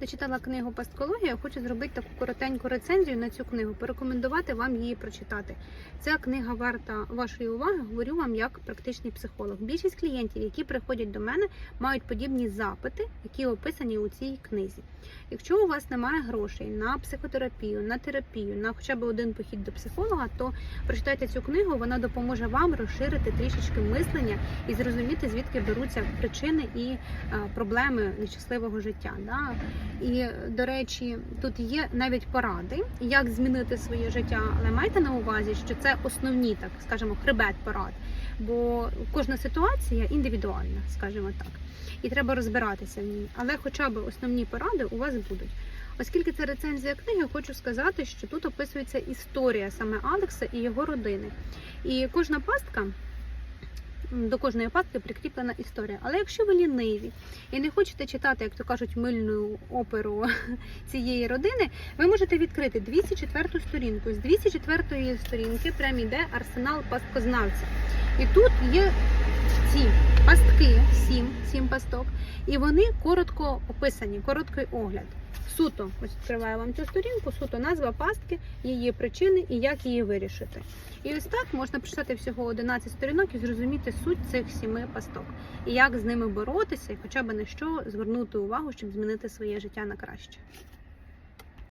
дочитала книгу Пасткологія, хочу зробити таку коротеньку рецензію на цю книгу, порекомендувати вам її прочитати. Ця книга варта вашої уваги, говорю вам як практичний психолог. Більшість клієнтів, які приходять до мене, мають подібні запити, які описані у цій книзі. Якщо у вас немає грошей на психотерапію, на терапію, на хоча б один похід до психолога, то прочитайте цю книгу, вона допоможе вам розширити трішечки мислення і зрозуміти, звідки беруться причини і е, проблеми нещасливого життя. І до речі, тут є навіть поради, як змінити своє життя, але майте на увазі, що це основні, так скажімо, хребет порад. Бо кожна ситуація індивідуальна, скажімо так, і треба розбиратися в ній. Але хоча б основні поради у вас будуть. Оскільки це рецензія книги, хочу сказати, що тут описується історія саме Алекса і його родини. І кожна пастка. До кожної пастки прикріплена історія. Але якщо ви ліниві і не хочете читати, як то кажуть, мильну оперу цієї родини, ви можете відкрити 204 сторінку. З 204 сторінки прямо йде арсенал пасткознавців. І тут є ці пастки, сім, сім пасток, і вони коротко описані, короткий огляд. Суто, ось відкриваю вам цю сторінку, суто назва пастки, її причини і як її вирішити. І ось так можна прочитати всього 11 сторінок і зрозуміти суть цих сіми пасток, і як з ними боротися, і хоча б на що звернути увагу, щоб змінити своє життя на краще.